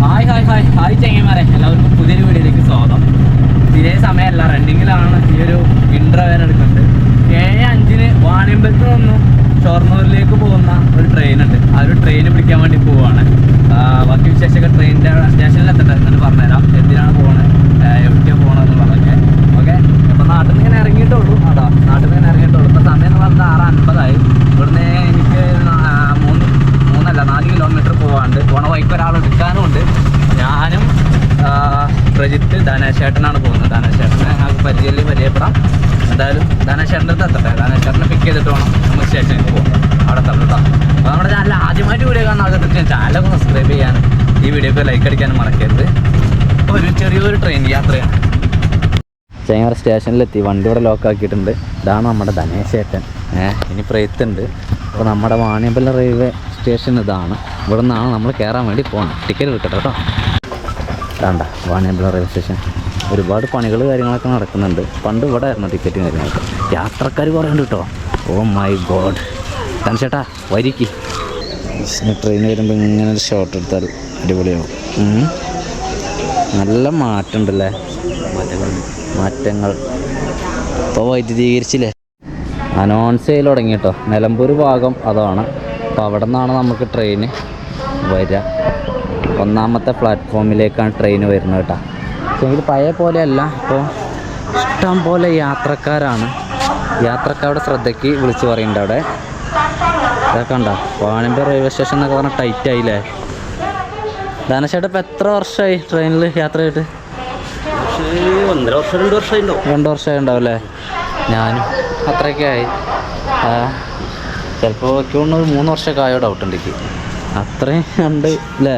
Hi hi hi. Hi ചെങ്ങന്മാരെ. എല്ലാവർക്കും പുതിയൊരു വീഡിയോയിലേക്ക് സ്വാഗതം. തീരെ സമയമല്ല റണ്ണിങ്ങിലാണ് ഈ ഒരു ഇൻട്രവേൻ എടുക്കുന്നത്. ഏഴ് അഞ്ചിന് വാണിയമ്പലത്ത് നിന്നും ഷൊർണൂരിലേക്ക് പോകുന്ന ഒരു ട്രെയിൻ ഉണ്ട്. ആ ഒരു ട്രെയിൻ പിടിക്കാൻ വേണ്ടി പോവുകയാണ് ബാക്കി വിശേഷമൊക്കെ ട്രെയിനിന്റെ സ്റ്റേഷനിൽ എത്തട്ടെ പറഞ്ഞത് പറഞ്ഞുതരാം എന്തിനാണ് പോകുന്നത് എവിടേക്കാണ് പോകണമെന്നുള്ളതൊക്കെ ഓക്കെ അപ്പോൾ നാട്ടിൽ നിന്ന് ഇങ്ങനെ ഇറങ്ങിയിട്ടുള്ളൂ ആടാ നാട്ടിൽ നിന്ന് ഇങ്ങനെ ഇറങ്ങിയിട്ടുള്ളൂ ഇപ്പോൾ സമയം എന്ന് പറഞ്ഞാൽ ആറ് അൻപതായി ഇവിടുന്ന് എനിക്ക് ആ, മൂന്ന് മൂന്നല്ല നാല് കിലോമീറ്റർ പോവാണ്ട് പോണ വൈക്ക് ഒരാൾ എടുക്കാനും ഉണ്ട് ഞാനും ആ, പ്രജിത്ത് ധനേശേട്ടനാണ് പോകുന്നത് ധനേശേട്ടനെ ഞങ്ങൾക്ക് പരിചയത്തിൽ പരിചയപ്പെടാം എന്തായാലും ധനേശേട്ടന്റെ അടുത്ത് എത്തട്ടെ ധനേശേട്ടനെ പിക്ക് ചെയ്തിട്ട് വേണം നമുക്ക് സ്റ്റേഷനിൽ പോകാം അവിടെ തന്നിട്ടാ അപ്പോൾ നമ്മുടെ ചാനൽ ആദ്യമായിട്ട് വീഡിയോ കാണുന്ന ആൾക്കാർക്ക് ചാനലൊക്കെ സബ്സ്ക്രൈബ് ചെയ്യാനും ഈ വീഡിയോക്ക് ലൈക്ക് അടിക്കാനും മറക്കരുത് ഒരു ചെറിയൊരു ട്രെയിൻ യാത്രയാണ് ചേങ്ങര സ്റ്റേഷനിലെത്തി. വണ്ടി ഇവിടെ ലോക്ക് ആക്കിയിട്ടുണ്ട്. ഇതാണ് നമ്മുടെ ധനേശേട്ടൻ. ഏഹ് ഇനി പ്രയത്തുണ്ട് അപ്പോൾ നമ്മുടെ വാണിയമ്പലം റെയിൽവേ സ്റ്റേഷൻ ഇതാണ്. ഇവിടെ നിന്നാണ് നമ്മൾ കയറാൻ വേണ്ടി പോകണം ടിക്കറ്റ് എടുക്കട്ടെ കേട്ടോ വേണ്ട വാണിയമ്പലം റെയിൽവേ സ്റ്റേഷൻ ഒരുപാട് പണികൾ കാര്യങ്ങളൊക്കെ നടക്കുന്നുണ്ട്. പണ്ട് ഇവിടെ ആയിരുന്നു ടിക്കറ്റ് കാര്യങ്ങളൊക്കെ. യാത്രക്കാർ കുറേ ഉണ്ട് കേട്ടോ ഓ മൈ ഗോഡ് ധനശേട്ടാ വരിക്ക്. ട്രെയിൻ വരുമ്പോൾ ഇങ്ങനെ ഒരു ഷോട്ട് എടുത്താൽ അടിപൊളിയാവും. നല്ല മാറ്റമുണ്ടല്ലേ മാറ്റങ്ങൾ മാറ്റങ്ങൾ. ഇപ്പോൾ വൈദ്യുതീകരിച്ചില്ലേ? അനൗൺസ് ചെയ്യൽ തുടങ്ങി കേട്ടോ നിലമ്പൂർ ഭാഗം അതാണ്. അപ്പോൾ അവിടെ നിന്നാണ് നമുക്ക് ട്രെയിന് വരിക ഒന്നാമത്തെ പ്ലാറ്റ്ഫോമിലേക്കാണ് ട്രെയിൻ വരുന്നത് കേട്ടോ പക്ഷേ പഴയ പോലെയല്ല. ഇപ്പോൾ ഇഷ്ടം പോലെ യാത്രക്കാരാണ്. യാത്രക്കാരുടെ ശ്രദ്ധയ്ക്ക് വിളിച്ച് പറയുന്നുണ്ട് അവിടെ. ഇതൊക്കെ ഉണ്ടോ റെയിൽവേ സ്റ്റേഷൻ എന്നൊക്കെ പറഞ്ഞാൽ ടൈറ്റ് ആയില്ലേ? എത്ര വർഷമായി ട്രെയിനിൽ യാത്ര ചെയ്തിട്ട്? രണ്ട് വർഷമായി ഉണ്ടാവും. അല്ലേ? ഞാനും അത്രയൊക്കെ ആയി ചിലപ്പോൾ തോന്നുന്നത് മൂന്ന് വർഷമൊക്കെ ആയോ ഡൗട്ട് ഉണ്ട് എനിക്ക്. അത്രയും ഉണ്ട് അല്ലേ?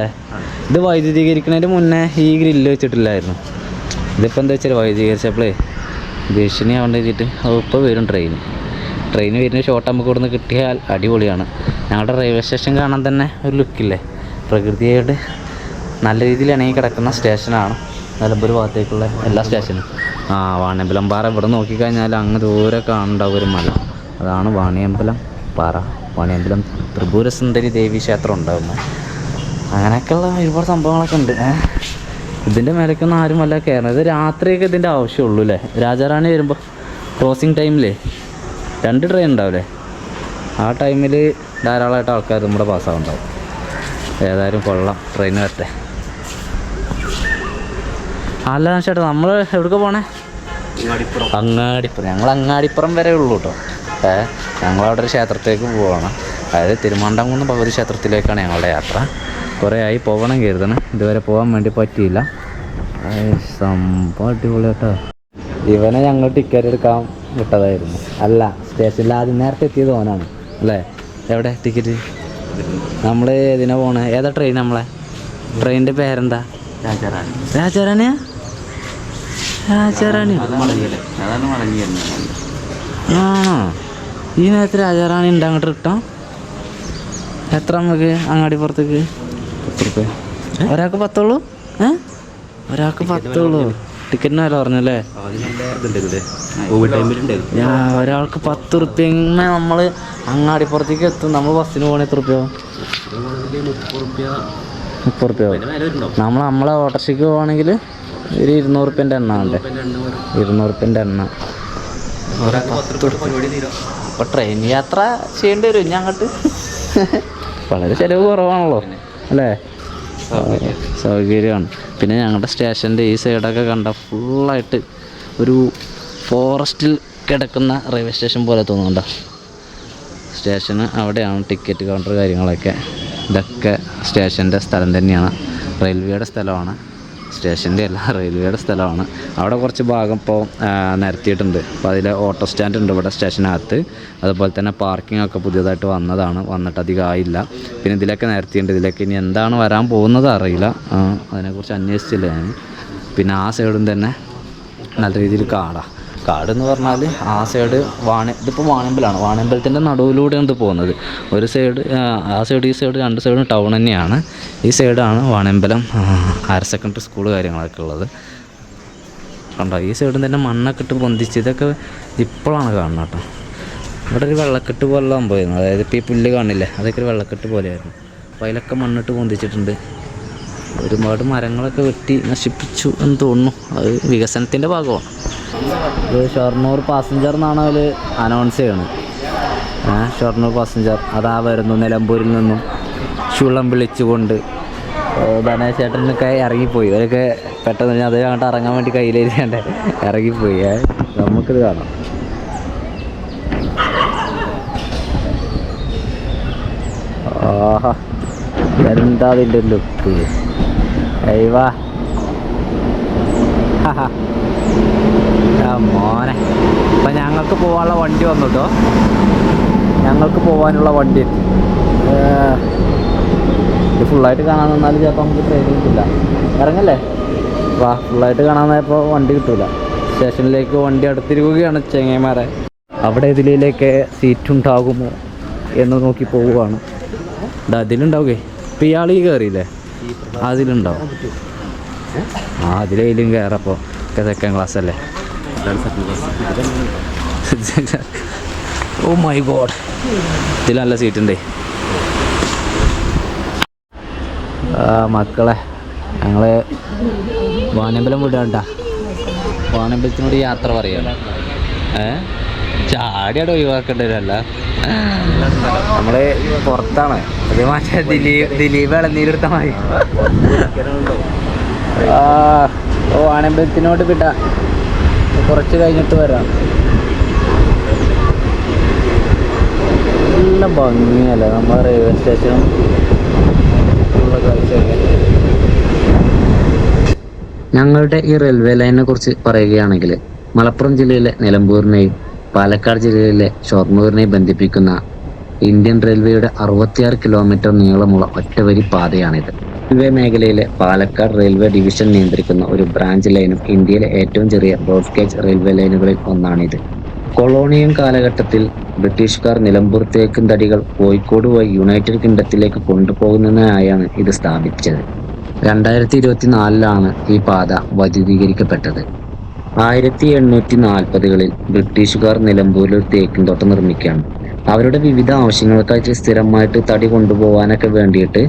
ഇത് വൈദ്യുതീകരിക്കുന്നതിന് മുന്നേ ഈ ഗ്രില്ല് വെച്ചിട്ടില്ലായിരുന്നു. ഇതിപ്പോൾ എന്താ വെച്ചാൽ വൈദ്യുതീകരിച്ചപ്പോഴേ ഭീഷണി വെച്ചിട്ട് ഇപ്പോൾ വരും ട്രെയിൻ ട്രെയിൻ വരുന്ന ഷോട്ട് നമുക്ക് ഇവിടുന്ന് കിട്ടിയാൽ അടിപൊളിയാണ്. ഞങ്ങളുടെ റെയിൽവേ സ്റ്റേഷൻ കാണാൻ തന്നെ ഒരു ലുക്കില്ലേ പ്രകൃതിയോട് നല്ല രീതിയിൽ ഇണങ്ങി കിടക്കുന്ന സ്റ്റേഷനാണ് നിലമ്പൂർ ഭാഗത്തേക്കുള്ള എല്ലാ സ്റ്റേഷനും. ആ വാണിയമ്പലം പാറ ഇവിടെ നോക്കിക്കഴിഞ്ഞാൽ അങ്ങ് ദൂരെ കാണണ്ടാവും ഒരു മല. അതാണ് വാണിയമ്പലം പാറ. വാണിയമ്പലം ത്രിപുരസുന്ദരി ദേവി ക്ഷേത്രം ഉണ്ടാകുന്നത് അങ്ങനെയൊക്കെയുള്ള ഒരുപാട് സംഭവങ്ങളൊക്കെ ഉണ്ട്. ഇതിന്റെ മേലേക്കൊന്നും ആരും വല്ല കയറണം ഇത് രാത്രിയൊക്കെ ഇതിന്റെ ആവശ്യമുള്ളൂ അല്ലേ രാജാറാണി വരുമ്പോൾ ക്രോസിങ് ടൈമിലേ രണ്ട് ട്രെയിൻ ഉണ്ടാവില്ലേ ആ ടൈമിൽ ധാരാളമായിട്ട് ആൾക്കാർ നമ്മുടെ പാസ്സാവുണ്ടാവും ഏതായാലും കൊള്ളാം. ട്രെയിൻ വരട്ടെ അല്ല ചേട്ടാ നമ്മൾ എവിടേക്ക് പോണേ? അങ്ങാടിപ്പുറം. ഞങ്ങൾ അങ്ങാടിപ്പുറം വരെ ഉള്ളൂ കേട്ടോ ഏ ഞങ്ങളവിടെ ഒരു ക്ഷേത്രത്തിലേക്ക് പോവാണ്. അതായത് തിരുമാണ്ടാംകുന്ന് ഭഗവതി ക്ഷേത്രത്തിലേക്കാണ് ഞങ്ങളുടെ യാത്ര. കുറേ ആയി പോകണം കരുതണം. ഇതുവരെ പോകാൻ വേണ്ടി പറ്റിയില്ല. സംഭവം അടിപൊളിയാട്ടോ ഇവനെ ഞങ്ങൾ ടിക്കറ്റ് എടുക്കാൻ വിട്ടതായിരുന്നു. അല്ല സ്റ്റേഷനിൽ ആദ്യം നേരത്തെ എത്തിയത് ഓനാണ്. അല്ലേ? എവിടെ? ടിക്കറ്റ് നമ്മൾ ഏതിനാ പോണേ? ഏതാ ട്രെയിൻ നമ്മളെ? ട്രെയിനിന്റെ പേരെന്താ? രാജാറാണി. രാജാറാണിയാ? അതാണ് മടങ്ങി വരുന്നത് ആണോ? ഈ നേരത്തെ രാജാറാണി ഉണ്ട് അങ്ങോട്ട് കിട്ടാം എത്ര നമുക്ക് അങ്ങാടി പുറത്തേക്ക്? ഒരാൾക്ക് പത്തുള്ളൂ? ഏ? ഒരാൾക്ക് പത്തുള്ളൂ. ടിക്കറ്റിന് വില പറഞ്ഞല്ലേ? ഒരാൾക്ക് പത്ത് റുപ്യ ഇങ്ങനെ നമ്മൾ അങ്ങാടിപ്പുറത്തേക്ക് എത്തും. നമ്മൾ ബസ്സിന് പോകണ എത്ര റുപ്യോ മുപ്പത് റുപ്യ നമ്മൾ നമ്മളെ ഓട്ടോറിക്ഷയ്ക്ക് പോകണമെങ്കിൽ ഒരു ഇരുന്നൂറ് റുപ്യന്റെ എണ്ണ ഉണ്ട് എണ്ണ. വരും ഇരുന്നൂറ് റുപ്യന്റെ എണ്ണ അപ്പൊ അപ്പോൾ ട്രെയിൻ യാത്ര ചെയ്യേണ്ടി വരും ഞങ്ങട്ട് അങ്ങോട്ട്. വളരെ ചിലവ് കുറവാണല്ലോ അല്ലേ? സൗകര്യമാണ്. പിന്നെ ഞങ്ങളുടെ സ്റ്റേഷന്റെ ഈ സൈഡൊക്കെ കണ്ട ഫുള്ളായിട്ട് ഒരു ഫോറസ്റ്റിൽ കിടക്കുന്ന റെയിൽവേ സ്റ്റേഷൻ പോലെ തോന്നുന്നുണ്ടോ? സ്റ്റേഷന് അവിടെയാണ് ടിക്കറ്റ് കൗണ്ടർ കാര്യങ്ങളൊക്കെ. ഇതൊക്കെ സ്റ്റേഷന്റെ സ്ഥലം തന്നെയാണ്. റെയിൽവേയുടെ സ്ഥലമാണ്. സ്റ്റേഷന്റെ അല്ല റെയിൽവേയുടെ സ്ഥലമാണ്. അവിടെ കുറച്ച് ഭാഗം ഇപ്പോൾ നിരത്തിയിട്ടുണ്ട്. അപ്പോൾ അതിൽ ഓട്ടോ സ്റ്റാൻഡ് ഉണ്ട് ഇവിടെ സ്റ്റേഷനകത്ത്. അതുപോലെ തന്നെ പാർക്കിംഗ് ഒക്കെ പുതിയതായിട്ട് വന്നതാണ്. വന്നിട്ട് അധികം ആയില്ല. പിന്നെ ഇതിലൊക്കെ നിരത്തിയിട്ടുണ്ട്. ഇതിലൊക്കെ ഇനി എന്താണ് വരാൻ പോകുന്നത് അറിയില്ല. അതിനെക്കുറിച്ച് അന്വേഷിച്ചില്ല ഞാൻ പിന്നെ ആ സൈഡും തന്നെ നല്ല രീതിയിൽ കാടാണ് കാട് എന്ന് പറഞ്ഞാൽ ആ സൈഡ് വാണി ഇതിപ്പോൾ വാണമ്പലാണ്. വാണിയമ്പലത്തിന്റെ നടുവിലൂടെയാണ് ഇത് പോകുന്നത്. ഒരു സൈഡ് ആ സൈഡ് ഈ സൈഡ് രണ്ട് സൈഡും ടൗൺ തന്നെയാണ്. ഈ സൈഡാണ് വാണിയമ്പലം ആ, ഹയർ സെക്കൻഡറി സ്കൂൾ കാര്യങ്ങളൊക്കെ ഉള്ളത്. കണ്ടോ? ഈ സൈഡിൽ തന്നെ മണ്ണൊക്കെ ഇട്ട് പൊന്തിച്ച് ഇതൊക്കെ ഇപ്പോഴാണ് കാണുന്നത് കേട്ടോ. ഇവിടെ ഒരു വെള്ളക്കെട്ട് പോലെ സംഭവമായിരുന്നു. അതായത് ഇപ്പോൾ ഈ പുല്ല് കാണില്ലേ? അതൊക്കെ ഒരു വെള്ളക്കെട്ട് പോലെയായിരുന്നു. അപ്പോൾ അതിലൊക്കെ മണ്ണിട്ട് പൊന്തിച്ചിട്ടുണ്ട്. ഒരുപാട് മരങ്ങളൊക്കെ വെട്ടി നശിപ്പിച്ചു എന്ന് തോന്നുന്നു. അത് വികസനത്തിന്റെ ഭാഗമാണ്. ഇത് ഷൊർണൂർ പാസഞ്ചർ എന്നാണ് അതിൽ അനൗൺസ് ചെയ്യണത്. ഷൊർണൂർ പാസഞ്ചർ അതാ വരുന്നു നിലമ്പൂരിൽ നിന്നും. ചുളം വിളിച്ചുകൊണ്ട്. ധനേശേട്ടനൊക്കെ ഇറങ്ങിപ്പോയി. അതൊക്കെ പെട്ടെന്ന് അത് അങ്ങോട്ട് ഇറങ്ങാൻ വേണ്ടി കയ്യിലേക്കേണ്ടേ ഇറങ്ങിപ്പോയി. നമുക്കിത് കാണാം. ആഹാ. എന്താ അതിന്റെ ലുക്ക് അയ്യവാ മോനെ അപ്പം ഞങ്ങൾക്ക് പോകാനുള്ള വണ്ടി വന്നു കേട്ടോ ഞങ്ങൾക്ക് പോകാനുള്ള വണ്ടി. എത്തി ഇത് ഫുള്ളായിട്ട് കാണാൻ നിന്നാൽ ചിലപ്പോൾ നമുക്ക് ട്രെയിൻ കിട്ടില്ല ഇറങ്ങല്ലേ? വാ ഫുള്ളായിട്ട് കാണാൻ നേരപ്പോൾ വണ്ടി കിട്ടില്ല സ്റ്റേഷനിലേക്ക് വണ്ടി അടുത്തിരിക്കുകയാണ് ചെങ്ങൈമാരെ അവിടെ ഇതിലേക്ക് സീറ്റ് ഉണ്ടാകുമോ എന്ന് നോക്കി പോവുകയാണ്. ഇതാ അതിലുണ്ടാവുകേ ഇപ്പം ഇയാൾ ഈ കയറിയില്ലേ അതിലുണ്ടാവും. ആ അതിലേലും കയറപ്പോൾ ഒക്കെ സെക്കൻഡ് ക്ലാസ് അല്ലേ? ഓ മൈ ഗോഡ് ഇതിൽ നല്ല സീറ്റ് ഉണ്ട്. ആ മക്കളെ ഞങ്ങൾ വാനമ്പലം വിടാണ്ട. വാനമ്പലത്തിനോട് യാത്ര പറയണം ഏ? ചാടിയാട് ഒഴിവാക്കേണ്ടതല്ല നമ്മൾ പുറത്താണ്. അത് മറ്റേ ദിലീപ് ദിലീപ് മതി ആ ഓ ആണമ്പത്തിനോട് വിടാ. കുറച്ച് കഴിഞ്ഞിട്ട് വരാം. നല്ല ഭംഗിയല്ലേ നമ്മൾ റെയിൽവേ സ്റ്റേഷനും ഉള്ള ഞങ്ങളുടെ ഈ റെയിൽവേ ലൈനിനെ കുറിച്ച് പറയുകയാണെങ്കിൽ മലപ്പുറം ജില്ലയിലെ നിലമ്പൂരിനെയും പാലക്കാട് ജില്ലയിലെ ഷൊർണൂരിനെ ബന്ധിപ്പിക്കുന്ന ഇന്ത്യൻ റെയിൽവേയുടെ അറുപത്തിയാറ് കിലോമീറ്റർ നീളമുള്ള ഒറ്റവരി പാതയാണിത്. റെയിൽവേ മേഖലയിലെ പാലക്കാട് റെയിൽവേ ഡിവിഷൻ നിയന്ത്രിക്കുന്ന ഒരു ബ്രാഞ്ച് ലൈനും ഇന്ത്യയിലെ ഏറ്റവും ചെറിയ ബ്രോഡ് ഗേജ് റെയിൽവേ ലൈനുകളിൽ ഒന്നാണിത്. കൊളോണിയൻ കാലഘട്ടത്തിൽ ബ്രിട്ടീഷുകാർ നിലമ്പൂർ തടികൾ കോഴിക്കോട് വഴി യുണൈറ്റഡ് കിങ്ഡത്തിലേക്ക് കൊണ്ടുപോകുന്നതിനായാണ് ഇത് സ്ഥാപിച്ചത്. രണ്ടായിരത്തി ഇരുപത്തിനാലിലാണ് ഈ പാത വൈദ്യുതീകരിക്കപ്പെട്ടത്. ആയിരത്തി എണ്ണൂറ്റി നാൽപ്പതുകളിൽ ബ്രിട്ടീഷുകാർ നിലമ്പൂരിൽ ഒരു തേക്കിൻ തോട്ടം നിർമ്മിക്കുകയാണ്. അവരുടെ വിവിധ ആവശ്യങ്ങൾക്കായിട്ട് സ്ഥിരമായിട്ട് തടി കൊണ്ടുപോകാനൊക്കെ വേണ്ടിയിട്ട്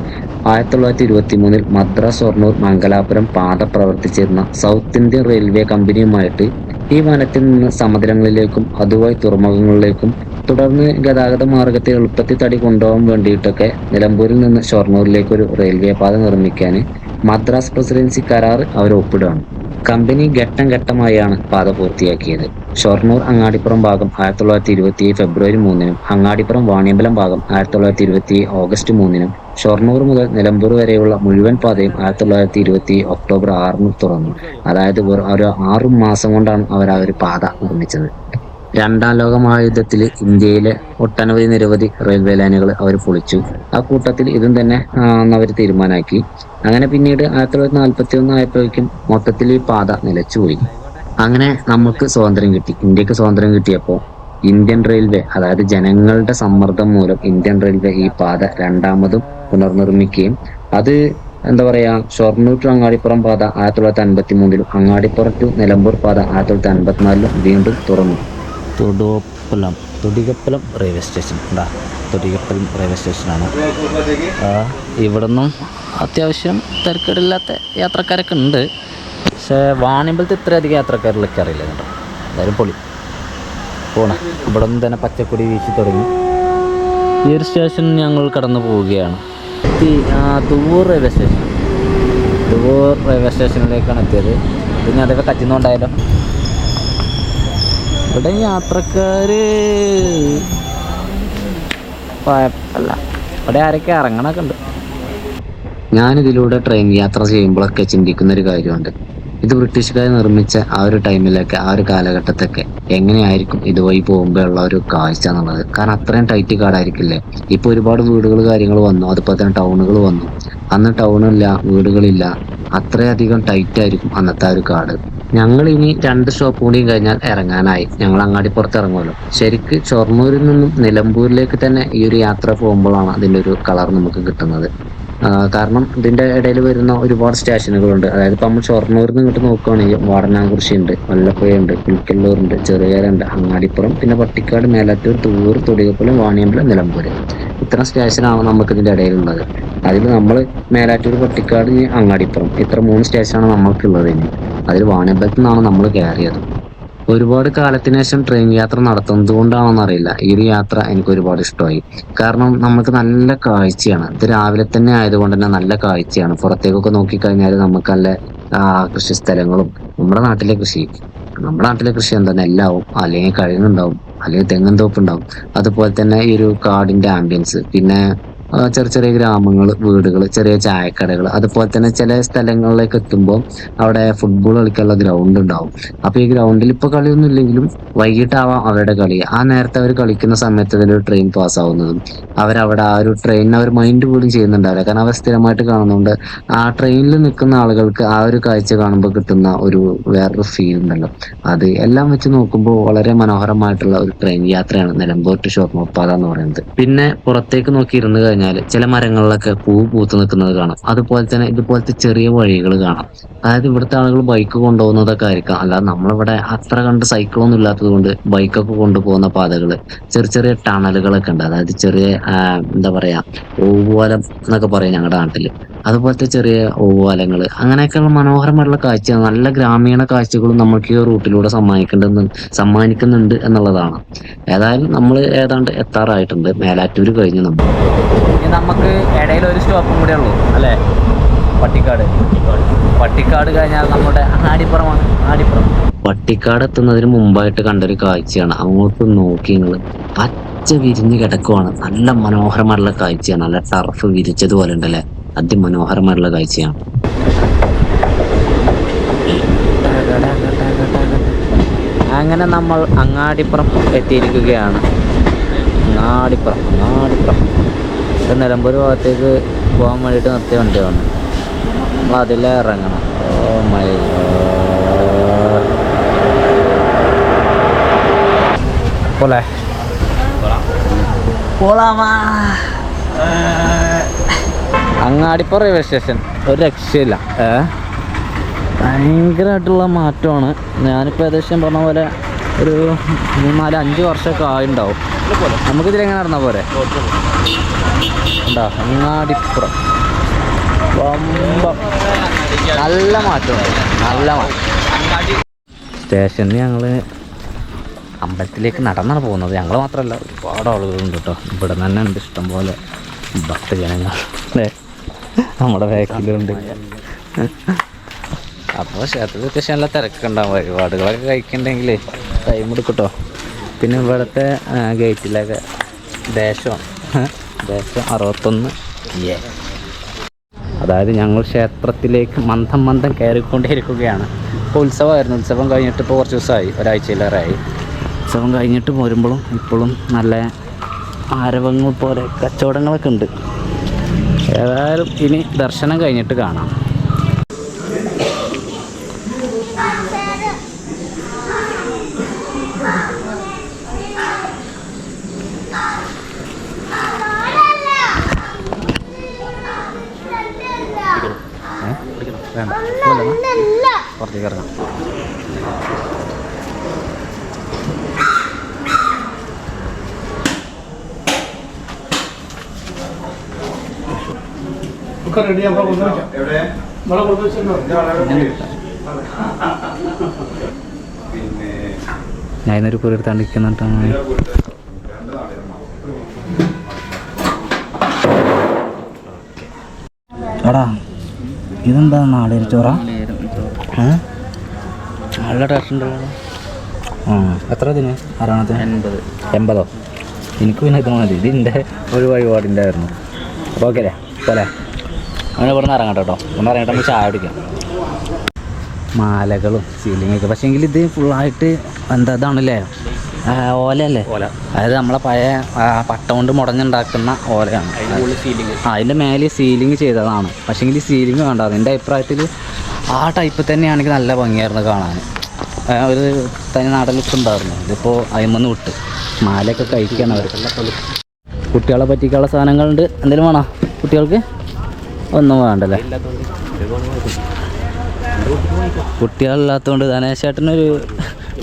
ആയിരത്തി തൊള്ളായിരത്തി ഇരുപത്തി മൂന്നിൽ മദ്രാസ് ഷൊർണൂർ മംഗലാപുരം പാത പ്രവർത്തിച്ചിരുന്ന സൗത്ത് ഇന്ത്യൻ റെയിൽവേ കമ്പനിയുമായിട്ട് ഈ വനത്തിൽ നിന്ന് സമതലങ്ങളിലേക്കും അതുവഴി തുറമുഖങ്ങളിലേക്കും തുടർന്ന് ഗതാഗത മാർഗത്തെ എളുപ്പത്തിൽ തടി കൊണ്ടുപോകാൻ വേണ്ടിയിട്ടൊക്കെ നിലമ്പൂരിൽ നിന്ന് ഷൊർണൂരിലേക്ക് ഒരു റെയിൽവേ പാത നിർമ്മിക്കാൻ മദ്രാസ് പ്രസിഡൻസി കരാർ അവർ ഒപ്പിടുകയാണ് കമ്പനി ഘട്ടം ഘട്ടമായാണ് പാത പൂർത്തിയാക്കിയത്. ഷൊർണൂർ അങ്ങാടിപ്പുറം ഭാഗം ആയിരത്തി തൊള്ളായിരത്തി ഇരുപത്തി ഫെബ്രുവരി മൂന്നിനും അങ്ങാടിപ്പുറം വാണിയമ്പലം ഭാഗം ആയിരത്തി തൊള്ളായിരത്തി ഇരുപത്തി ഓഗസ്റ്റ് മൂന്നിനും ഷൊർണൂർ മുതൽ നിലമ്പൂർ വരെയുള്ള മുഴുവൻ പാതയും ആയിരത്തി തൊള്ളായിരത്തി ഇരുപത്തി ഒക്ടോബർ ആറിന് തുറന്നു. അതായത് ഒരു ആറു മാസം കൊണ്ടാണ് അവർ ആ ഒരു പാത നിർമ്മിച്ചത്. രണ്ടാം ലോക മഹായുദ്ധത്തിൽ ഇന്ത്യയിലെ ഒട്ടനവധി നിരവധി റെയിൽവേ ലൈനുകൾ അവർ പൊളിച്ചു. ആ കൂട്ടത്തിൽ ഇതും തന്നെ അവർ തീരുമാനമാക്കി. അങ്ങനെ പിന്നീട് ആയിരത്തി തൊള്ളായിരത്തി നാൽപ്പത്തി ഒന്ന് ആയപ്പോഴേക്കും മൊത്തത്തിൽ ഈ പാത നിലച്ചുപോയി. അങ്ങനെ നമുക്ക് സ്വാതന്ത്ര്യം കിട്ടി. ഇന്ത്യയ്ക്ക് സ്വാതന്ത്ര്യം കിട്ടിയപ്പോൾ ഇന്ത്യൻ റെയിൽവേ അതായത് ജനങ്ങളുടെ സമ്മർദ്ദം മൂലം ഇന്ത്യൻ റെയിൽവേ ഈ പാത രണ്ടാമതും പുനർനിർമ്മിക്കുകയും അത് എന്താ പറയാ ഷൊർണൂർ ടു അങ്ങാടിപ്പുറം പാത ആയിരത്തി തൊള്ളായിരത്തി അൻപത്തി മൂന്നിലും അങ്ങാടിപ്പുറം ടു നിലമ്പൂർ പാത ആയിരത്തി തൊള്ളായിരത്തി അൻപത്തിനാലിലും വീണ്ടും തുറന്നു. Thoduppalam Thodikappalam railway station. ഉണ്ടാ തൊടികപ്പലം റെയിൽവേ സ്റ്റേഷനാണ് ഇവിടുന്നും അത്യാവശ്യം തിരക്കേടില്ലാത്ത യാത്രക്കാരൊക്കെ ഉണ്ട്. പക്ഷേ വാണിമ്പലത്ത് ഇത്രയധികം യാത്രക്കാരിലൊക്കെ അറിയില്ല കേട്ടോ. എന്തായാലും പൊളി. പോണ. ഇവിടെ നിന്ന് തന്നെ പച്ചക്കൊടി വീശി തുടങ്ങി. ഈ ഒരു സ്റ്റേഷൻ ഞങ്ങൾ കടന്നു പോവുകയാണ്. Thuvvur railway station Thuvvur railway സ്റ്റേഷനിലേക്കാണ് എത്തിയത്. പിന്നെ അതൊക്കെ കച്ചുന്നുണ്ടായാലോ ഇവിടെ യാത്രക്കാർ കുഴപ്പമില്ല. ഇവിടെ ആരൊക്കെ ഇറങ്ങണൊക്കെ ഉണ്ട്. ഞാനിതിലൂടെ ട്രെയിൻ യാത്ര ചെയ്യുമ്പോഴൊക്കെ ചിന്തിക്കുന്ന ഒരു കാര്യമുണ്ട്. ഇത് ബ്രിട്ടീഷുകാർ നിർമ്മിച്ച ആ ഒരു ടൈമിലൊക്കെ ആ ഒരു കാലഘട്ടത്തൊക്കെ എങ്ങനെയായിരിക്കും ഇതുവഴി പോകുമ്പോഴുള്ള ഒരു കാഴ്ച എന്നുള്ളത്. കാരണം അത്രയും ടൈറ്റ് കാടായിരിക്കില്ലേ? ഇപ്പൊ ഒരുപാട് വീടുകൾ കാര്യങ്ങൾ വന്നു. അതുപോലെ തന്നെ ടൗണുകൾ വന്നു. അന്ന് ടൗണില്ല വീടുകളില്ല. അത്രയധികം ടൈറ്റ് ആയിരിക്കും അന്നത്തെ ആ ഒരു കാട്. ഞങ്ങൾ ഇനി രണ്ട് സ്റ്റോപ്പ് കൂടിയും കഴിഞ്ഞാൽ ഇറങ്ങാനായി. ഞങ്ങൾ അങ്ങാടിപ്പുറത്ത് ഇറങ്ങുമല്ലോ ശരിക്ക് ഷൊർണൂരിൽ നിന്നും നിലമ്പൂരിലേക്ക് തന്നെ ഈ ഒരു യാത്ര പോകുമ്പോഴാണ് അതിന്റെ ഒരു കളർ നമുക്ക് കിട്ടുന്നത്. കാരണം ഇതിന്റെ ഇടയിൽ വരുന്ന ഒരുപാട് സ്റ്റേഷനുകളുണ്ട് അതായത് ഇപ്പൊ നമ്മൾ ഷൊർണൂരിൽ നിന്ന് ഇങ്ങോട്ട് നോക്കുകയാണെങ്കിൽ വാടനാകുറിശി ഉണ്ട് വല്ലപ്പുഴ ഉണ്ട് പുൽക്കല്ലൂർ ഉണ്ട് ചെറിയാര ഉണ്ട് അങ്ങാടിപ്പുറം പിന്നെ പട്ടിക്കാട് മേലാറ്റൂർ തൂർ തൊടികപ്പുലം വാണിയമ്പലം നിലമ്പൂര്. ഇത്ര സ്റ്റേഷനാണ് നമുക്ക് ഇതിന്റെ ഇടയിലുള്ളത്. അതിൽ നമ്മൾ മേലാറ്റൂർ പട്ടിക്കാട് അങ്ങാടിപ്പുറം ഇത്ര മൂന്ന് സ്റ്റേഷനാണ് നമുക്കുള്ളത് ഇനി. അതിൽ വാണിയമ്പലത്തിൽ നിന്നാണ് നമ്മൾ കയറിയത്. ഒരുപാട് കാലത്തിന് ശേഷം ട്രെയിൻ യാത്ര നടത്തുന്നത് കൊണ്ടാണെന്ന് അറിയില്ല. ഈ ഒരു യാത്ര എനിക്ക് ഒരുപാട് ഇഷ്ടമായി. കാരണം നമുക്ക് നല്ല കാഴ്ചയാണ്. ഇത് രാവിലെ തന്നെ ആയതുകൊണ്ട് തന്നെ നല്ല കാഴ്ചയാണ്. പുറത്തേക്കൊക്കെ നോക്കിക്കഴിഞ്ഞാൽ നമുക്ക് നല്ല കൃഷി സ്ഥലങ്ങളും. നമ്മുടെ നാട്ടിലെ കൃഷി. നമ്മുടെ നാട്ടിലെ കൃഷി എന്താ എല്ലാവും അല്ലെങ്കിൽ കഴുകുണ്ടാവും അല്ലെങ്കിൽ തെങ്ങും തോപ്പുണ്ടാവും. അതുപോലെ തന്നെ ഈ ഒരു കാടിന്റെ ആംബിയൻസ് പിന്നെ ചെറിയ ചെറിയ ഗ്രാമങ്ങൾ വീടുകൾ ചെറിയ ചായക്കടകൾ അതുപോലെ തന്നെ ചില സ്ഥലങ്ങളിലേക്ക് എത്തുമ്പോൾ അവിടെ ഫുട്ബോൾ കളിക്കാനുള്ള ഗ്രൗണ്ട് ഉണ്ടാവും. അപ്പൊ ഈ ഗ്രൗണ്ടിൽ ഇപ്പൊ കളിയൊന്നും ഇല്ലെങ്കിലും വൈകിട്ടാവാം അവരുടെ കളി. ആ നേരത്തെ അവർ കളിക്കുന്ന സമയത്ത് അതിലൊരു ട്രെയിൻ പാസ് ആവുന്നതും അവരവിടെ ആ ഒരു ട്രെയിനിന് അവർ മൈൻഡ് പോലും ചെയ്യുന്നുണ്ടാവില്ല. കാരണം അവർ സ്ഥിരമായിട്ട് കാണുന്നുണ്ട് ആ ട്രെയിനിൽ നിൽക്കുന്ന ആളുകൾക്ക് ആ ഒരു കാഴ്ച കാണുമ്പോൾ കിട്ടുന്ന ഒരു വേറൊരു ഫീൽ ഉണ്ടല്ലോ. അത് എല്ലാം വെച്ച് നോക്കുമ്പോൾ വളരെ മനോഹരമായിട്ടുള്ള ഒരു ട്രെയിൻ യാത്രയാണ് നിലമ്പൂർ ടു ഷോർമോപ്പാത എന്ന് പറയുന്നത്. പിന്നെ പുറത്തേക്ക് നോക്കി ഇരുന്ന് കഴിഞ്ഞാൽ ചില മരങ്ങളിലൊക്കെ പൂ പൂത്ത് നിൽക്കുന്നത് കാണാം. അതുപോലെ തന്നെ ഇതുപോലത്തെ ചെറിയ വഴികൾ കാണാം. അതായത് ഇവിടുത്തെ ആളുകൾ ബൈക്ക് കൊണ്ടുപോകുന്നതൊക്കെ ആയിരിക്കാം. അല്ലാതെ നമ്മളിവിടെ അത്ര കണ്ട് സൈക്കിളൊന്നും ഇല്ലാത്തത് കൊണ്ട് ബൈക്കൊക്കെ കൊണ്ടുപോകുന്ന പാതകൾ ചെറിയ ചെറിയ ടണലുകളൊക്കെ ഉണ്ട്. അതായത് ചെറിയ എന്താ പറയാ ഓവുപാലം എന്നൊക്കെ പറയും ഞങ്ങളുടെ നാട്ടിൽ. അതുപോലത്തെ ചെറിയ ഓവുപാലങ്ങൾ അങ്ങനെയൊക്കെയുള്ള മനോഹരമായിട്ടുള്ള കാഴ്ച നല്ല ഗ്രാമീണ കാഴ്ചകളും നമുക്ക് ഈ റൂട്ടിലൂടെ സമ്മാനിക്കേണ്ടെന്ന് സമ്മാനിക്കുന്നുണ്ട് എന്നുള്ളതാണ്. ഏതായാലും നമ്മൾ ഏതാണ്ട് എത്താറായിട്ടുണ്ട്. മേലാറ്റൂർ കഴിഞ്ഞ് നമ്മൾ. ഇനി നമുക്ക് ഇടയിൽ ഒരു സ്റ്റോപ്പും കൂടെ ഉള്ളൂ അല്ലേ? പട്ടിക്കാട്. പട്ടിക്കാട് കഴിഞ്ഞാൽ നമ്മുടെ ആടിപ്പുറമാണ് ആടിപ്പുറം. പട്ടിക്കാട് എത്തുന്നതിന് മുമ്പായിട്ട് കണ്ടൊരു കാഴ്ചയാണ്. അങ്ങോട്ട് നോക്കി നിങ്ങൾ പച്ച വിരിഞ്ഞ് കിടക്കുവാണ്. നല്ല മനോഹരമായിട്ടുള്ള കാഴ്ചയാണ്. നല്ല ടർഫ് വിരിച്ചതുപോലെ ഉണ്ടല്ലേ അതിമനോഹരമായിട്ടുള്ള കാഴ്ചയാണ്. അങ്ങനെ നമ്മൾ അങ്ങാടിപ്പുറം എത്തിയിരിക്കുകയാണ്. അങ്ങാടിപ്പുറം അങ്ങാടിപ്പുറം. നിലമ്പൂർ ഭാഗത്തേക്ക് പോകാൻ വേണ്ടിയിട്ട് നിർത്തിയ വണ്ടിയാണ്. നമ്മൾ അതിലേ ഇറങ്ങണം. ഓ മൈ പോലെ അങ്ങാടിപ്പുറം റെയിൽവേ സ്റ്റേഷൻ ഒരു രക്ഷയില്ല. ഭയങ്കരമായിട്ടുള്ള മാറ്റമാണ്. ഞാനിപ്പോൾ ഏകദേശം പറഞ്ഞ പോലെ ഒരു മൂന്നാൽ അഞ്ച് വർഷമൊക്കെ ആയിട്ടുണ്ടാവും. നമുക്കിതിലെങ്ങനെ നടന്നാൽ പോരെ? ഉണ്ടോ അങ്ങാടിപ്പുറം. നല്ല മാറ്റം. നല്ല മാറ്റം. സ്റ്റേഷനിൽ ഞങ്ങൾ അമ്പലത്തിലേക്ക് നടന്നാണ് പോകുന്നത്. ഞങ്ങൾ മാത്രമല്ല ഒരുപാട് ആളുകളുണ്ട് കേട്ടോ. ഇവിടെ തന്നെ ഉണ്ട് ഇഷ്ടംപോലെ ഭക്തജനങ്ങൾ. അല്ലേ? നമ്മുടെ ബാക്കിലുണ്ട്. അപ്പോൾ ക്ഷേത്രത്തിൽ നല്ല തിരക്കൊക്കെ വഴിപാടുകളൊക്കെ കഴിക്കണ്ടെങ്കിൽ ടൈം എടുക്കട്ടോ പിന്നെ ഇവിടുത്തെ ഗേറ്റിലൊക്കെ ദേശം ദേശം അറുപത്തൊന്ന്. അതായത് ഞങ്ങൾ ക്ഷേത്രത്തിലേക്ക് മന്ദം മന്ദം കയറിക്കൊണ്ടേയിരിക്കുകയാണ്. ഇപ്പോൾ ഉത്സവമായിരുന്നു. ഉത്സവം കഴിഞ്ഞിട്ട് ഇപ്പോൾ കുറച്ച് ദിവസമായി. ഒരാഴ്ചയിലേറെയായി. ഉത്സവം കഴിഞ്ഞിട്ട് പോരുമ്പോഴും ഇപ്പോഴും നല്ല ആരവങ്ങൾ പോലെ കച്ചവടങ്ങളൊക്കെ ഉണ്ട്. ഏതായാലും ഇനി ദർശനം കഴിഞ്ഞിട്ട് കാണാം ഏ? വേണ്ട പുറത്തേക്ക് ഇറങ്ങാം. ഞാൻ ഇന്നൊരു പുരടുത്താണ്ട് നിൽക്കുന്നിട്ടാണ് എടാ ഇതെന്താ നാളെ ചോറ? നല്ല ടേസ്റ്റ് ഉണ്ടല്ലോ. എത്ര ഇതിന്? ആറാണത്തിന് എൺപത്. എൺപതോ? എനിക്ക് പിന്നെ ഇത് മതി. ഇതിന്റെ ഒരു വഴിപാടിന്റെ ആയിരുന്നു. അപ്പോൾ ഓക്കെ അല്ലേ? പോലെ. അങ്ങനെ ഇവിടെ നിന്ന് ഇറങ്ങട്ടെ കേട്ടോ. ഒന്ന് ഇറങ്ങട്ടെ നമുക്ക് ചായ കുടിക്കാം. മാലകളും സീലിങ്ങൊക്കെ പക്ഷേ എങ്കിൽ ഇത് ഫുള്ളായിട്ട് എന്താ ഇതാണല്ലേ? ഓലല്ലേ ഓലയല്ലേ? ഓല. അതായത് നമ്മളെ പഴയ പട്ട കൊണ്ട് മുടഞ്ഞുണ്ടാക്കുന്ന ഓലയാണ്. ആ അതിന്റെ മേലെ സീലിംഗ് ചെയ്തതാണ്. പക്ഷേങ്കിൽ സീലിംഗ് വേണ്ട. എന്റെ അഭിപ്രായത്തിൽ ആ ടൈപ്പ് തന്നെയാണെങ്കിൽ നല്ല ഭംഗിയായിരുന്നു കാണാൻ. ഒരു തനി നാടൻ ലുക്ക് ഉണ്ടായിരുന്നു. ഇതിപ്പോൾ അയിമന്ന് വിട്ട്. മാലയൊക്കെ കഴിക്കണം അവർ കുട്ടികളെ പറ്റിക്കാനുള്ള സാധനങ്ങളുണ്ട്. എന്തെങ്കിലും വേണോ കുട്ടികൾക്ക്? ഒന്നും വേണ്ടല്ലേ? കുട്ടികളില്ലാത്തതുകൊണ്ട് ധനേശേട്ടനൊരു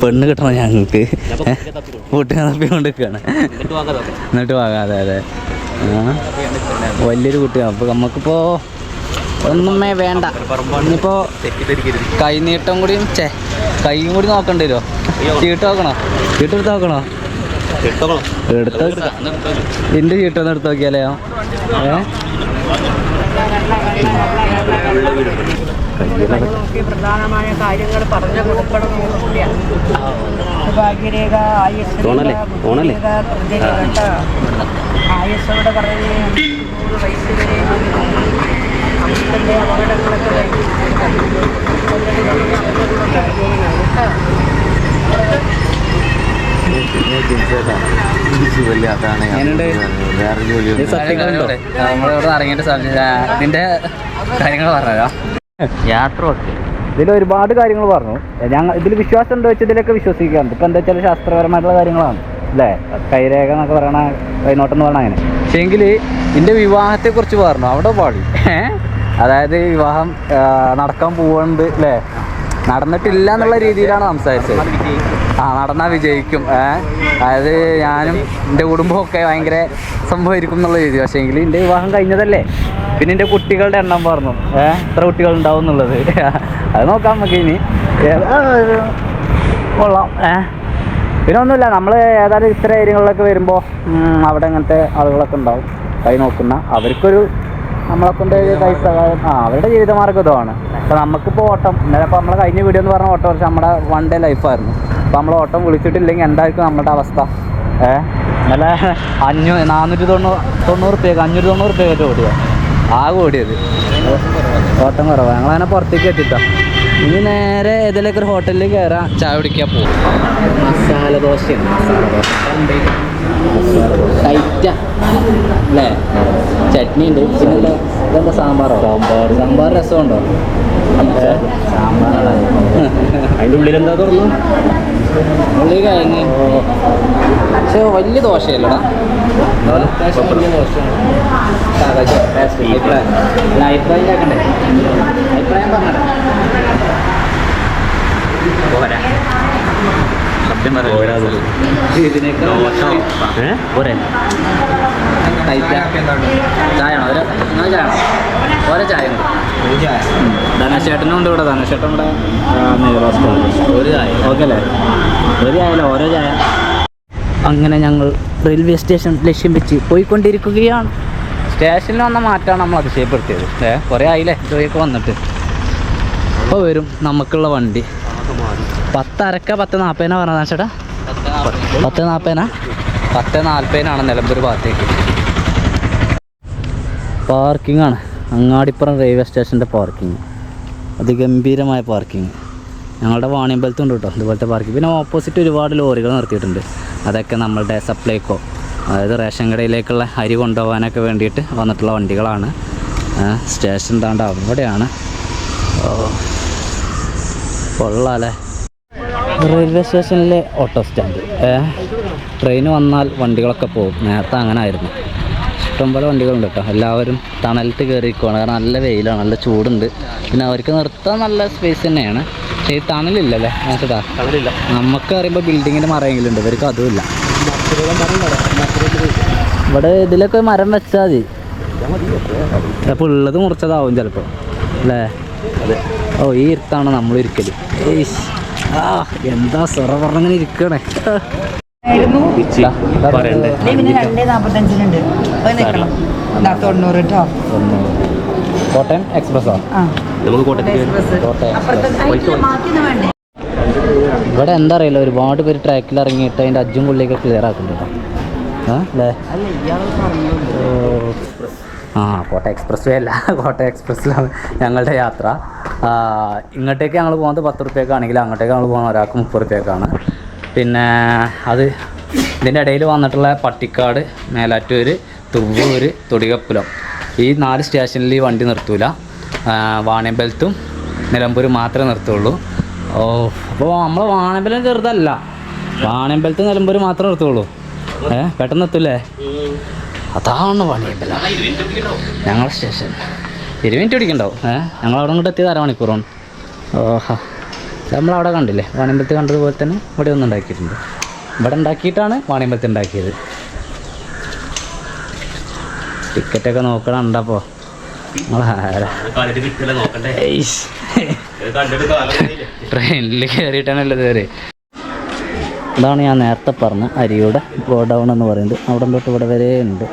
പെണ്ണ് കിട്ടണം ഞങ്ങൾക്ക് കുട്ടിയെ തപ്പി കൊണ്ടിരിക്കുകയാണ് എന്നിട്ട് വാങ്ങാം അതെ. അതെ വലിയൊരു കുട്ടിയാണ്. അപ്പോൾ നമുക്കിപ്പോൾ ഒന്നുമേ വേണ്ട. ഇനിയിപ്പോ കൈ കൈനീട്ടം കൂടി ചേ കൈയും കൂടി നോക്കണ്ടി വരുമോ ചീട്ട് നോക്കണോ? ചീട്ട് എടുത്ത് നോക്കണോ? എടുത്ത് എന്റെ ചീട്ടൊന്ന് എടുത്ത് നോക്കിയാലോ ഏ നോക്കി പ്രധാനമായ കാര്യങ്ങൾ പറഞ്ഞു കൊടുക്കണം ഭാഗ്യരേഖ ആയുസ്? ആയുസ്സോടെ പറഞ്ഞ് അമ്മയുടെ അപകടങ്ങളൊക്കെ കഴിഞ്ഞ് എങ്ങനെയുണ്ട്? വേറെ ജോലി ഇത് സത്യങ്ങളുണ്ടോ നമ്മളിവിടെ ഇറങ്ങിയിട്ട് ഇതിന്റെ കാര്യങ്ങൾ പറഞ്ഞോ യാത്ര ഇതിൽ ഒരുപാട് കാര്യങ്ങൾ പറഞ്ഞു. ഞങ്ങൾ ഇതിൽ വിശ്വാസം ഉണ്ടോ വെച്ചാൽ ഇതിലൊക്കെ വിശ്വസിക്കാറുണ്ട്. ഇപ്പം എന്താ വെച്ചാൽ ശാസ്ത്രപരമായിട്ടുള്ള കാര്യങ്ങളാണ്. അല്ലേ? കൈരേഖ എന്നൊക്കെ പറയണ കൈനോട്ടം എന്ന് പറഞ്ഞാൽ അങ്ങനെ. പക്ഷേ എങ്കിൽ എന്റെ വിവാഹത്തെക്കുറിച്ച് പറഞ്ഞു. അവിടെ പാടി. ഏ? അതായത് വിവാഹം നടക്കാൻ പോവുന്നുണ്ട് അല്ലേ നടന്നിട്ടില്ല എന്നുള്ള രീതിയിലാണ് സംസാരിച്ചത്. ആ നടന്നാ വിജയിക്കും. അതായത് ഞാനും എന്റെ കുടുംബമൊക്കെ ഭയങ്കര സംഭവിക്കും എന്നുള്ള രീതി പക്ഷേ എങ്കിൽ എന്റെ വിവാഹം കഴിഞ്ഞതല്ലേ? പിന്നെ എന്റെ കുട്ടികളുടെ എണ്ണം പറഞ്ഞു. ഏ? എത്ര കുട്ടികൾ ഉണ്ടാവും എന്നുള്ളത്. അത് നോക്കാം നമുക്ക് ഇനി. കൊള്ളാം. ഏ? പിന്നെ ഒന്നുമില്ല. നമ്മൾ ഏതായാലും ഇത്ര ഏരിയകളിലൊക്കെ വരുമ്പോൾ അവിടെ അങ്ങനത്തെ ആളുകളൊക്കെ ഉണ്ടാവും. കൈ നോക്കുന്ന അവർക്കൊരു നമ്മളെ കൊണ്ട് ഒരു കൈ സഹായം ആ അവരുടെ ജീവിതമാർഗം ഇതാണ് അപ്പോൾ നമുക്കിപ്പോൾ ഓട്ടം ഇന്നലെ ഇപ്പോൾ നമ്മളെ കഴിഞ്ഞ വീഡിയോ എന്ന് പറഞ്ഞ ഓട്ടം പക്ഷേ നമ്മുടെ വൺ ഡേ ലൈഫായിരുന്നു അപ്പോൾ നമ്മൾ ഓട്ടം വിളിച്ചിട്ടില്ലെങ്കിൽ എന്തായിരിക്കും നമ്മുടെ അവസ്ഥ? ഏ? ഇന്നലെ അഞ്ഞൂ നാനൂറ്റി തൊണ്ണൂറ് തൊണ്ണൂറ് റുപ്യക്ക് അഞ്ഞൂറ്റി തൊണ്ണൂറ് ഉപയോഗം ഓടിയ ആകെ ഓടിയത്. ഓട്ടം കുറവാണ് ഞങ്ങളങ്ങനെ പുറത്തേക്ക് എത്തിട്ടോ. ഇനി നേരെ ഏതെങ്കിലും ഒരു ഹോട്ടലിൽ കയറാം ചായ കുടിക്കാൻ പോകും മസാല ദോശയാണ് മസാല ദോശ. ടൈറ്റ. അല്ലേ? ചട്നി ഉണ്ട് പിന്നെന്താ ഇതെന്താ സാമ്പാറോ? സാമ്പാർ. സാമ്പാർ രസമുണ്ടോ? സാമ്പാറാണ്. അതിന്റെ ഉള്ളിൽ എന്താ തുറന്നു? ഉള്ളി കഴിഞ്ഞ് പക്ഷെ വലിയ ദോശയല്ലടാ. അത്യാവശ്യം വലിയ ദോശയാണ്. അഭിപ്രായം. അല്ല, അഭിപ്രായം കേൾക്കണ്ടേ? അഭിപ്രായം പറഞ്ഞേ പോരാ. സത്യം പറയാം. ഇതിനേക്കാൾ പോരെ. ചായ ആണോ ഒരു നിങ്ങൾ ചായ ആണോ? ഓരോ ചായ. ധനശേട്ടനും ഉണ്ട് ഇവിടെ. ധനശേട്ടൻ ഇവിടെ ഒരു ചായ. ഓക്കെ അല്ലേ? ഒരു ചായ ഓരോ ചായ. അങ്ങനെ ഞങ്ങൾ റെയിൽവേ സ്റ്റേഷൻ ലക്ഷ്യം വെച്ച് പോയിക്കൊണ്ടിരിക്കുകയാണ്. സ്റ്റേഷനിൽ വന്ന മാറ്റമാണ് നമ്മൾ അതിശയപ്പെടുത്തിയത്. ഏ കുറേ ആയില്ലേ? ജോയൊക്കെ വന്നിട്ട്. അപ്പോൾ വരും നമുക്കുള്ള വണ്ടി. പത്തരക്ക പത്ത് നാൽപ്പതിനാ പറഞ്ഞതാ ചേട്ടാ പത്ത് നാൽപ്പതിനാ പത്ത് നാൽപ്പതിനാണ് നിലമ്പൂർ ഭാഗത്തേക്ക്. പാർക്കിംഗ് ആണ് അങ്ങാടിപ്പുറം റെയിൽവേ സ്റ്റേഷന്റെ പാർക്കിംഗ് അതിഗംഭീരമായ പാർക്കിംഗ് ഞങ്ങളുടെ വാണിയമ്പലത്തും ഉണ്ട് കേട്ടോ. ഇതുപോലത്തെ പാർക്കിംഗ് പിന്നെ ഓപ്പോസിറ്റ് ഒരുപാട് ലോറികൾ നിർത്തിയിട്ടുണ്ട് അതൊക്കെ നമ്മളുടെ സപ്ലൈക്കോ അതായത് റേഷൻ കടയിലേക്കുള്ള അരി കൊണ്ടുപോകാനൊക്കെ വേണ്ടിയിട്ട് വന്നിട്ടുള്ള വണ്ടികളാണ്. സ്റ്റേഷൻ താണ്ട് അവിടെയാണ്. ഓ കൊള്ളാല്ലേ റെയിൽവേ സ്റ്റേഷനിലെ ഓട്ടോ സ്റ്റാൻഡ് ട്രെയിൻ വന്നാൽ വണ്ടികളൊക്കെ പോകും. നേരത്തെ അങ്ങനെ ആയിരുന്നു ഇഷ്ടംപോലെ വണ്ടികളുണ്ട് കേട്ടോ എല്ലാവരും തണലത്ത് കയറിയിരിക്കുവാണ് കാരണം നല്ല വെയിലാണ് നല്ല ചൂടുണ്ട്. പിന്നെ അവർക്ക് നിർത്താൻ നല്ല സ്പേസ് തന്നെയാണ്. പക്ഷേ ഈ തണലില്ലല്ലേ? മനസ്സിലാ? തണലില്ല. നമുക്ക് അറിയുമ്പോൾ ബിൽഡിങ്ങിന്റെ മറയെങ്കിലും ഉണ്ട്. ഇവർക്ക് അതുമില്ല ഇവിടെ ഇതിലൊക്കെ മരം വെച്ചാൽ മതി. അപ്പോൾ ഉള്ളത് മുറിച്ചതാവും ചിലപ്പോൾ അല്ലേ? ഓ ഈ ഇരുത്താണ് നമ്മൾ ഇരിക്കൽ. ആ എന്താ സൊറ പറഞ്ഞങ്ങനെ ഇരിക്കണേ. കോട്ടയം എക്സ്പ്രസ്സോ? ഇവിടെ എന്താ അറിയില്ല ഒരുപാട് പേര് ട്രാക്കിൽ ഇറങ്ങിയിട്ട് അതിന്റെ അജ്ജും പുള്ളിയൊക്കെ ക്ലിയർ ആക്കുന്നുണ്ട്. അല്ലേ. ആ കോട്ടയം എക്സ്പ്രസ് വേ അല്ല. കോട്ടയം എക്സ്പ്രസ്സിലാണ് ഞങ്ങളുടെ യാത്ര. ഇങ്ങോട്ടേക്ക് ഞങ്ങൾ പോകുന്നത് പത്ത് റുപ്യക്കാണെങ്കിൽ അങ്ങോട്ടേക്ക് ഞങ്ങൾ പോകുന്നത് ഒരാൾക്ക് മുപ്പത് റുപ്യക്കാണ്. പിന്നെ അത് ഇതിന്റെ ഇടയിൽ വന്നിട്ടുള്ള പട്ടിക്കാട് മേലാറ്റൂർ തുവ്വൂർ തൊടികപ്പുലം ഈ നാല് സ്റ്റേഷനിൽ ഈ വണ്ടി നിർത്തൂല. വാണിയമ്പലത്തും നിലമ്പൂർ മാത്രമേ നിർത്തുള്ളൂ. ഓ അപ്പോൾ നമ്മൾ വാണിയമ്പലം ചെറുതല്ല. വാണിയമ്പലത്ത് നിലമ്പൂർ മാത്രമേ നിർത്തുള്ളൂ. ഏ പെട്ടെന്ന് എത്തൂലേ? അതാണ് വാണിയമ്പലം. ഞങ്ങളുടെ സ്റ്റേഷൻ. ഇരുപത് മിനിറ്റ് പിടിക്കണ്ടാവും. ഏ ഞങ്ങൾ അവിടെ ഇങ്ങോട്ട് എത്തിയത് അരമണിക്കൂറാണ്. ഓഹാ. നമ്മളവിടെ കണ്ടില്ലേ വാണിയമ്പലത്ത് കണ്ടതുപോലെ തന്നെ ഇവിടെ ഒന്ന് ഉണ്ടാക്കിയിട്ടുണ്ട്. ഇവിടെ ഉണ്ടാക്കിയിട്ടാണ് വാണിയമ്പലത്ത് ഉണ്ടാക്കിയത്. ടിക്കറ്റൊക്കെ നോക്കണം ഉണ്ടപ്പോൾ ട്രെയിനിൽ കയറിയിട്ടാണല്ലോ ഇതുവരെ. ഇതാണ് ഞാൻ നേരത്തെ പറഞ്ഞ അരിയുടെ ഗോഡൗൺ എന്ന് പറയുന്നത്. അവിടെ തൊട്ട് ഇവിടെ വരെ ഉണ്ട്.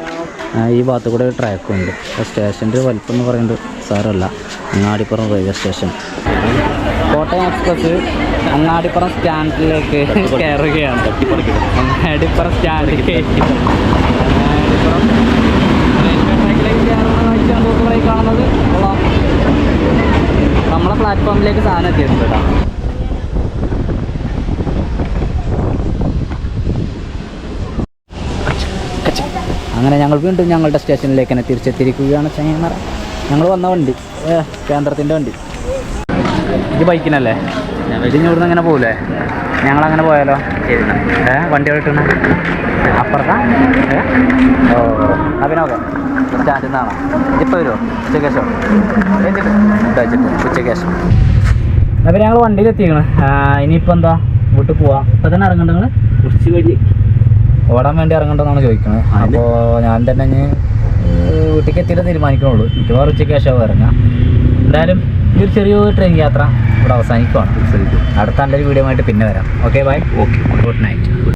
ഈ ഭാഗത്ത് കൂടെ ഒരു ട്രാക്കും ഉണ്ട്. സ്റ്റേഷന്റെ വലിപ്പം എന്ന് പറയുന്നത് സാറല്ല Angadipuram railway station Kottayam express Angadipuram സ്റ്റാൻഡിലേക്ക് കയറുകയാണ്. അങ്ങാടിപ്പുറം കാഴ്ചയാണ് കാണുന്നത്. നമ്മളെ പ്ലാറ്റ്ഫോമിലേക്ക് സാധനം എത്തിയിട്ടുണ്ട് അങ്ങനെ ഞങ്ങൾ വീണ്ടും ഞങ്ങളുടെ സ്റ്റേഷനിലേക്ക് തന്നെ തിരിച്ചെത്തിയിരിക്കുകയാണ് ചങ്ങന്മാർ ഞങ്ങൾ വന്ന വണ്ടി കേന്ദ്രത്തിന്റെ വണ്ടി. ഇത് ബൈക്കിനല്ലേ? ഇതിന് ഇവിടുന്ന് അങ്ങനെ പോകൂലേ? ഞങ്ങളങ്ങനെ പോയാലോ? ശരി ഏ വണ്ടി കിട്ടണ അപ്പുറത്താ? ഏ? ഓ പിന്നെ ഓക്കെ. സ്റ്റാൻഡിൽ നിന്നാണോ ഇപ്പോൾ വരുമോ ഉച്ചയ്ക്ക് ശേഷം? വെച്ചിട്ട് ഉച്ചയ്ക്ക് ശേഷം. അപ്പോൾ ഞങ്ങൾ വണ്ടിയിൽ എത്തിക്കണം ഇനിയിപ്പോൾ എന്താ? വീട്ടിൽ പോവാ. ഇപ്പം തന്നെ ഇറങ്ങണ്ട നിങ്ങൾ കുറച്ച് കഴിഞ്ഞ് ഓടാൻ വേണ്ടി ഇറങ്ങണ്ടെന്നാണ് ചോദിക്കുന്നത് അപ്പോൾ ഞാൻ തന്നെ വീട്ടിലേക്ക് എത്തിയിട്ട് തീരുമാനിക്കുന്നുള്ളൂ മിക്കവാറും ഉച്ചയ്ക്ക് ശേഷം ഇറങ്ങാം എന്തായാലും ഒരു ചെറിയൊരു ട്രെയിൻ യാത്ര ഇവിടെ അവസാനിക്കുവാണ്. അടുത്ത നല്ലൊരു വീഡിയോ ആയിട്ട് പിന്നെ വരാം. Okay bye okay good night